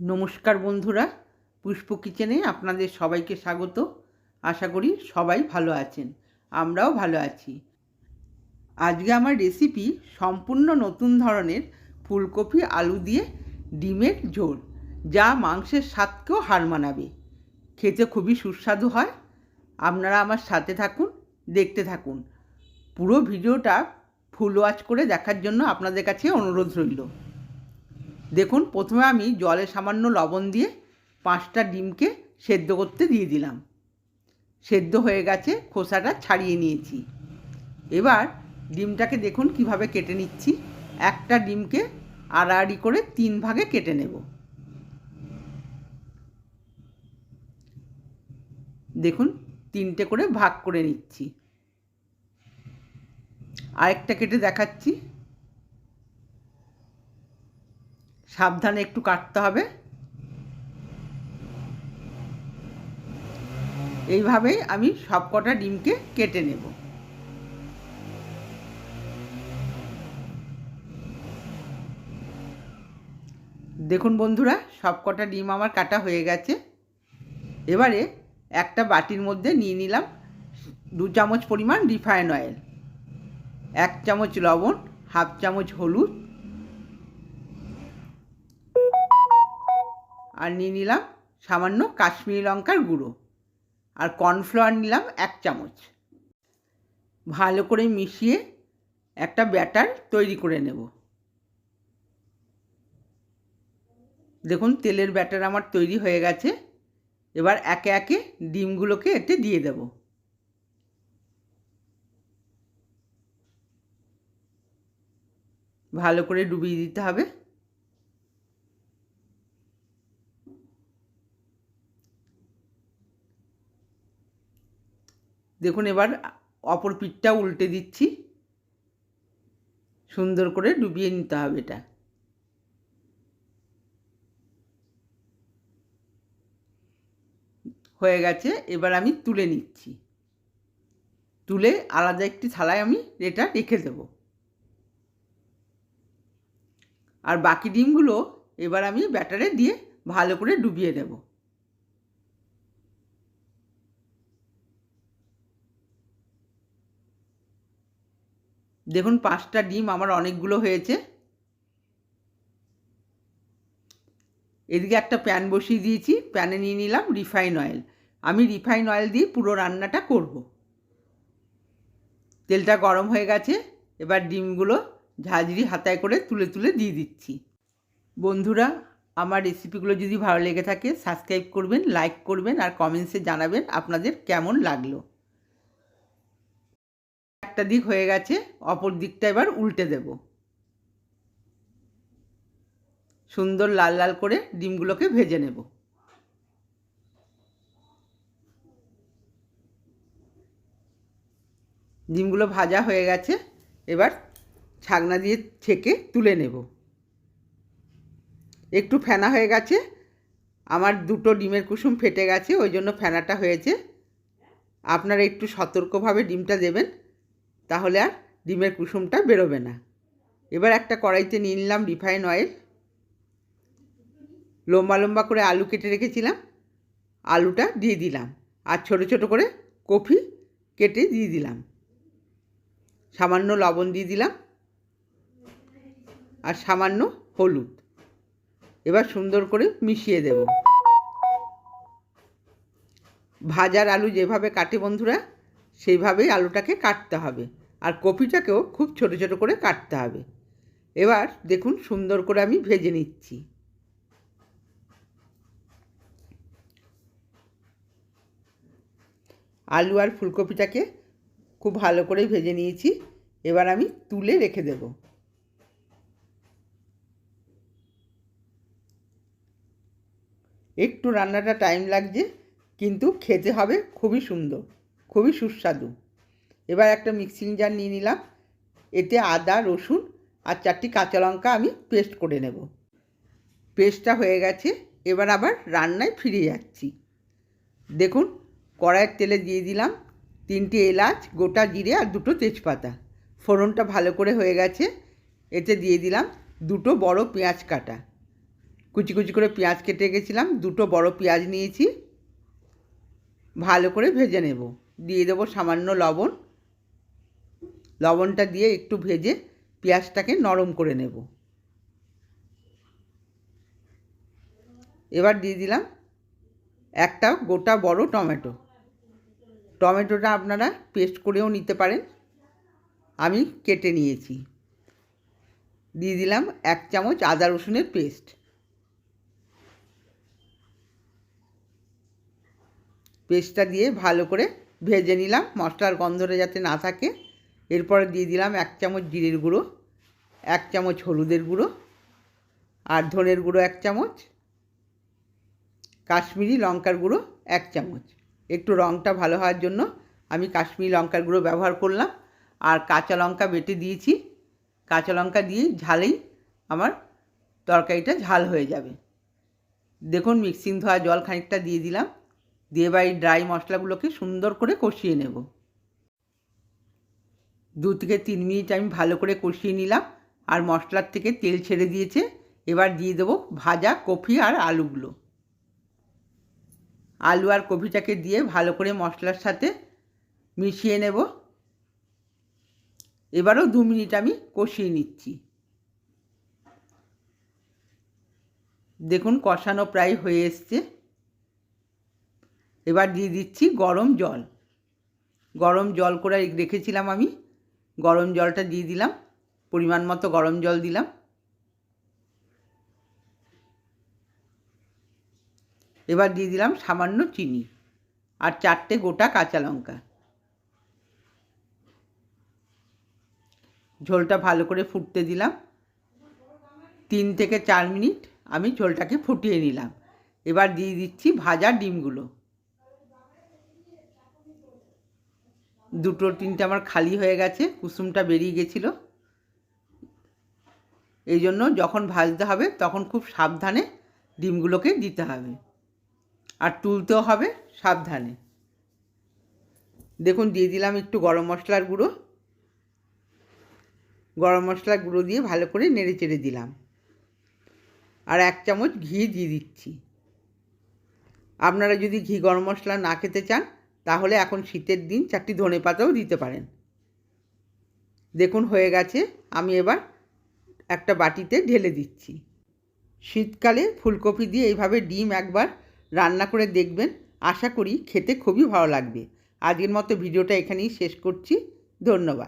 নমস্কার বন্ধুরা, পুষ্প কিচেনে আপনাদের সবাইকে স্বাগত। আশা করি সবাই ভালো আছেন, আমরাও ভালো আছি। আজকে আমার রেসিপি সম্পূর্ণ নতুন ধরনের ফুলকপি আলু দিয়ে ডিমের ঝোল, যা মাংসের স্বাদকেও হার মানাবে। খেতে খুবই সুস্বাদু হয়। আপনারা আমার সাথে থাকুন, দেখতে থাকুন। পুরো ভিডিওটা ফুল ওয়াচ করে দেখার জন্য আপনাদের কাছে অনুরোধ রইল। দেখুন, প্রথমে আমি জলে সামান্য লবণ দিয়ে পাঁচটা ডিমকে সেদ্ধ করতে দিয়ে দিলাম। সেদ্ধ হয়ে গেছে, খোসাটা ছাড়িয়ে নিয়েছি। এবার ডিমটাকে দেখুন কীভাবে কেটে নিচ্ছি। একটা ডিমকে আড়াআড়ি করে তিন ভাগে কেটে নেব। দেখুন, তিনটে করে ভাগ করে নিচ্ছি। আরেকটা কেটে দেখাচ্ছি। সাবধানে একটু কাটতে হবে। এইভাবেই আমি সব কটা ডিমকে কেটে নেব। দেখুন বন্ধুরা সব কটা ডিম আমার কাটা হয়ে গেছে। এবারে একটা বাটির মধ্যে নিয়ে নিলাম দু চামচ পরিমাণ রিফাইন অয়েল, এক চামচ লবণ, হাফ চামচ হলুদ আর নিয়ে নিলাম সামান্য কাশ্মীরি লঙ্কার গুঁড়ো আর কর্নফ্লাওয়ার নিলাম এক চামচ। ভালো করে মিশিয়ে একটা ব্যাটার তৈরি করে নেব। দেখুন, তেলের ব্যাটার আমার তৈরি হয়ে গেছে। এবার একে একে ডিমগুলোকে এতে দিয়ে দেব। ভালো করে ডুবিয়ে দিতে হবে। দেখুন এবার অপর পিঠটা উল্টে দিচ্ছি। সুন্দর করে ডুবিয়ে নিতে হবে এটা। হয়ে গেছে, এবার আমি তুলে নিচ্ছি। তুলে আলাদা একটি থালায় আমি এটা রেখে দেব। আর বাকি ডিমগুলো এবার আমি ব্যাটারে দিয়ে ভালো করে ডুবিয়ে দেবো দেখুন, পাঁচটা ডিম আমার অনেকগুলো হয়েছে। এদিকে একটা প্যান বসিয়ে দিয়েছি, প্যানে নিয়ে নিলাম রিফাইন অয়েল। আমি রিফাইন অয়েল দিয়ে পুরো রান্নাটা করব। তেলটা গরম হয়ে গেছে, এবার ডিমগুলো ঝাঁঝরি হাতায় করে তুলে তুলে দিয়ে দিচ্ছি। বন্ধুরা, আমার রেসিপিগুলো যদি ভালো লেগে থাকে, সাবস্ক্রাইব করবেন, লাইক করবেন আর কমেন্টসে জানাবেন আপনাদের কেমন লাগল। একটা দিক হয়ে গেছে, অপর দিকটা এবার উল্টে দেব। সুন্দর লাল লাল করে ডিমগুলোকে ভেজে নেব। ডিমগুলো ভাজা হয়ে গেছে, এবার ছাগনা দিয়ে ছেঁকে তুলে নেব। একটু ফেনা হয়ে গেছে, আমার দুটো ডিমের কুসুম ফেটে গেছে, ওই জন্য ফেনাটা হয়েছে। আপনারা একটু সতর্কভাবে ডিমটা দেবেন। তাহলে আর ডিমের কুসুমটা বেরোবে না। এবার একটা কড়াইতে নিয়ে নিলাম রিফাইন অয়েল। লম্বা লম্বা করে আলু কেটে রেখেছিলাম। আলুটা দিয়ে দিলাম। আর ছোট ছোট করে কফি কেটে দিয়ে দিলাম। সামান্য লবণ দিয়ে দিলাম। আর সামান্য হলুদ। এবার সুন্দর করে মিশিয়ে দেব। ভাজার আলু যেভাবে কাটে বন্ধুরা, সেইভাবেই আলুটাকে কাটতে হবে। আর কপিটাকেও খুব ছোট ছোট করে কাটতে হবে। এবার দেখুন সুন্দর করে আমি ভেজে নিচ্ছি। আলু আর ফুলকপিটাকে খুব ভালো করে ভেজে নিয়েছি। এবার আমি তুলে রেখে দেব। একটু রান্নাটা টাইম লাগছে, কিন্তু খেতে হবে খুবই সুন্দর, খুবই সুস্বাদু। এবার একটা মিক্সিং জার নিয়ে নিলাম। এতে আদা, রসুন আর চারটি কাঁচা লঙ্কা আমি পেস্ট করে নেব। পেস্টটা হয়ে গেছে। এবার আবার রান্নায় ফিরে যাচ্ছি। দেখুন, কড়াইয়ের তেলে দিয়ে দিলাম তিনটি এলাচ, গোটা জিরে আর দুটো তেজপাতা। ফোড়নটা ভালো করে হয়ে গেছে। এতে দিয়ে দিলাম দুটো বড় পেঁয়াজ কাটা। কুচি কুচি করে পেঁয়াজ কেটে গেছিলাম দুটো বড় পেঁয়াজ নিয়েছি। ভালো করে ভেজে নেব। দিয়ে দেবো সামান্য লবণ। লবণটা দিয়ে একটু ভেজে পেঁয়াজটাকে নরম করে নেব। এবার দিয়ে দিলাম একটা গোটা বড় টমেটো। টমেটোটা আপনারা পেস্ট করেও নিতে পারেন। আমি কেটে নিয়েছি। দিয়ে দিলাম এক চামচ আদা রসুনের পেস্ট। পেস্টটা দিয়ে ভালো করে ভেজে নিলাম। মশলার গন্ধটা যাতে না থাকে। এরপরে দিয়ে দিলাম এক চামচ জিরের গুঁড়ো, এক চামচ হলুদের গুঁড়ো আর ধনের গুঁড়ো এক চামচ, কাশ্মীরি লঙ্কার গুঁড়ো এক চামচ। একটু রঙটা ভালো হওয়ার জন্য আমি কাশ্মীরি লঙ্কার গুঁড়ো ব্যবহার করলাম আর কাঁচা লঙ্কা বেটে দিয়েছি। কাঁচা লঙ্কা দিয়ে ঝালেই আমার তরকারিটা ঝাল হয়ে যাবে। দেখুন মিক্সিং ধোয়া জল খানিকটা দিয়ে দিলাম, দিয়ে এই ড্রাই মশলাগুলোকে সুন্দর করে কষিয়ে নেব। দু থেকে তিন মিনিট আমি ভালো করে কষিয়ে নিলাম আর মশলার থেকে তেল ছেড়ে দিয়েছে। এবার দিয়ে দেবো ভাজা কফি আর আলুগুলো। আলু আর কফিটাকে দিয়ে ভালো করে মশলার সাথে মিশিয়ে নেব। এবারও দু মিনিট আমি কষিয়ে নিচ্ছি। দেখুন কষানো প্রায় হয়ে এসছে। এবার দিয়ে দিচ্ছি গরম জল। গরম জল করে রেখেছিলাম আমি। গরম জলটা দিয়ে দিলাম। পরিমাণ মতো গরম জল দিলাম। এবার দিয়ে দিলাম সামান্য চিনি আর চারটে গোটা কাঁচা লঙ্কা। ঝোলটা ভালো করে ফুটতে দিলাম। তিন থেকে চার মিনিট আমি ঝোলটাকে ফুটিয়ে নিলাম। এবার দিয়ে দিচ্ছি ভাজা ডিমগুলো। দুটো তিনটে আমার খালি হয়ে গেছে, কুসুমটা বেরিয়ে গেছিল। এই জন্য যখন ভাজতে হবে তখন খুব সাবধানে ডিমগুলোকে দিতে হবে। আর তুলতেও হবে সাবধানে। দেখুন, দিয়ে দিলাম একটু গরম মশলার গুঁড়ো। গরম মশলার গুঁড়ো দিয়ে ভালো করে নেড়ে চেড়ে দিলাম। আর এক চামচ ঘি দিয়ে দিচ্ছি। আপনারা যদি ঘি গরম মশলা না খেতে চান তাহলে এখন শীতের দিন চারটি ধনে পাতাও দিতে পারেন। দেখুন, হয়ে গেছে। আমি এবার একটা বাটিতে ঢেলে দিচ্ছি। শীতকালে ফুলকপি দিয়ে এইভাবে ডিম একবার রান্না করে দেখবেন। আশা করি খেতে খুবই ভালো লাগবে। আজকের মতো ভিডিওটা এখানেই শেষ করছি। ধন্যবাদ।